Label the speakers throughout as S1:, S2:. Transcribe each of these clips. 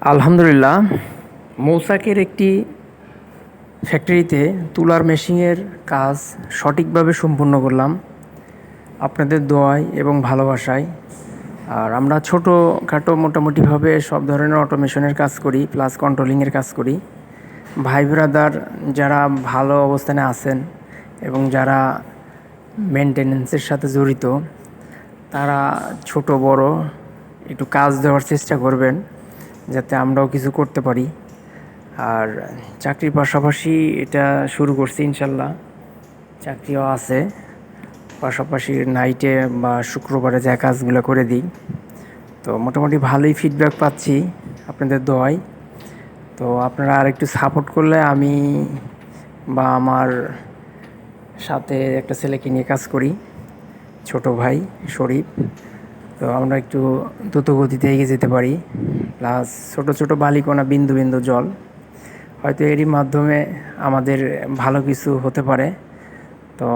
S1: আলহামদুলিল্লাহ, মৌসাকের একটি ফ্যাক্টরিতে তুলার মেশিনের কাজ সঠিকভাবে সম্পূর্ণ করলাম। আপনাদের দোয়ায় এবং ভালোবাসায়। আর আমরা ছোটো খাটো মোটামুটিভাবে সব ধরনের অটোমেশনের কাজ করি প্লাস কন্ট্রোলিংয়ের কাজ করি। ভাই ব্রাদার যারা ভালো অবস্থানে আছেন এবং যারা মেনটেনেন্সের সাথে জড়িত, তারা ছোট, বড় একটু কাজ দেওয়ার চেষ্টা করবেন। যাতে আমরাও কিছু করতে পারি। আর চাকরির পাশাপাশি এটা শুরু করছি ইনশাল্লাহ। চাকরিও আছে। পাশাপাশি নাইটে বা শুক্রবারে যা কাজগুলো করে দিই। তো মোটামুটি ভালোই ফিডব্যাক পাচ্ছি আপনাদের দোয়ায়। তো আপনারা আর একটু সাপোর্ট করলে আমি বা আমার সাথে একটা ছেলেকে নিয়ে কাজ করি। ছোট ভাই, শরীফ। তো আমরা একটু দ্রুত গতিতে এগিয়ে যেতে পারি। প্লাস ছোট ছোট বালিকণা বিন্দু বিন্দু জল। হয়তো এরই মাধ্যমে আমাদের ভালো কিছু হতে পারে। তো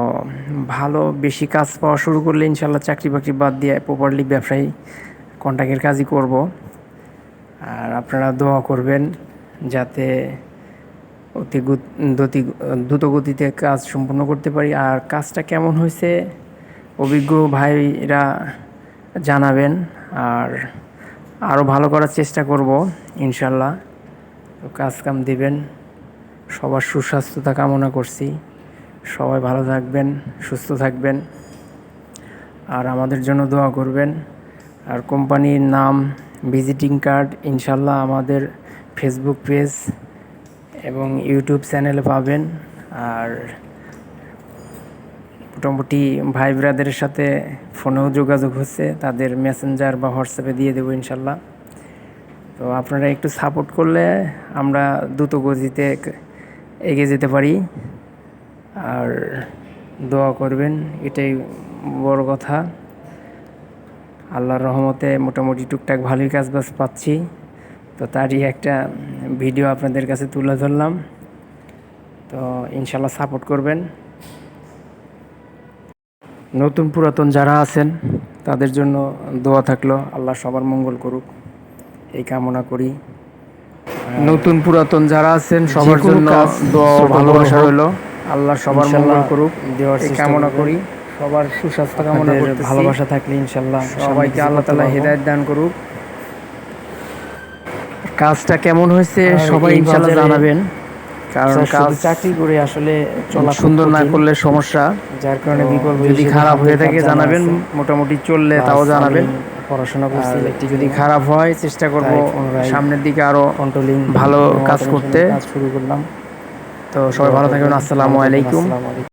S1: ভালো বেশি কাজ পাওয়া শুরু করলে ইনশাল্লাহ চাকরি বাকরি বাদ দিয়ে প্রপারলি ব্যবসায়ী কন্ট্যাক্টের কাজই করব। আর আপনারা দোয়া করবেন যাতে অতি দ্রুত গতিতে কাজ সম্পূর্ণ করতে পারি। আর কাজটা কেমন হয়েছে? অভিজ্ঞ ভাইরা জানাবেন আর আরও ভালো করার চেষ্টা করব, ইনশাল্লাহ। কাজ কাম দিবেন। সবার সুস্বাস্থ্যতা কামনা করছি। সবাই ভালো থাকবেন, সুস্থ থাকবেন। আর আমাদের জন্য দোয়া করবেন। আর কোম্পানির নাম, ভিজিটিং কার্ড, ইনশাল্লাহ আমাদের ফেসবুক পেজ এবং ইউটিউব চ্যানেলে পাবেন। আর মোটামুটি ভাই ব্রাদারের সাথে ফোনেও যোগাযোগ হচ্ছে, তাদের মেসেঞ্জার বা হোয়াটসঅ্যাপে দিয়ে দেবো ইনশাল্লাহ। তো আপনারা একটু সাপোর্ট করলে আমরা দ্রুত গতিতে এগিয়ে যেতে পারি। আর দোয়া করবেন, এটাই বড় কথা। আল্লাহর রহমতে মোটামুটি টুকটাক ভালোই কাজ বাজ পাচ্ছি। তো তারই একটা ভিডিও আপনাদের কাছে তুলে ধরলাম। তো ইনশাল্লাহ সাপোর্ট করবেন। নতুন পুরাতন যারা আছেন তাদের জন্য দোয়া থাকল আল্লাহ সবার মঙ্গল করুক। এই কামনা করি। নতুন পুরাতন যারা আছেন সবার জন্য দোয়া ভালোবাসা রইল। আল্লাহ সবার মঙ্গল করুক
S2: দেওয়ার
S1: কামনা করি। সবার সুস্বাস্থ্য কামনা করতেছি।
S2: ভালোবাসা থাকলে ইনশাল্লাহ
S1: সবাইকে আল্লাহ তালা। হেদায়ত দান করুক। কাজটা কেমন হয়েছে সবাই ইনশাল্লাহ জানাবেন। কারণ কাজ
S2: চাকরি করে আসলে চলা
S1: সুন্দর না করলে সমস্যা।
S2: যার কারণে বিকল্প
S1: যদি খারাপ হয়ে থাকে জানাবেন মোটামুটি চললে তাও জানাবেন।
S2: পড়াশোনা করছি
S1: যদি খারাপ হয় চেষ্টা করব সামনের দিকে আরও
S2: কন্ট্রোলিং
S1: ভালো কাজ করতে।
S2: কাজ শুরু করলাম।
S1: তো সবাই ভালো থাকবেন
S2: আসসালামু আলাইকুম।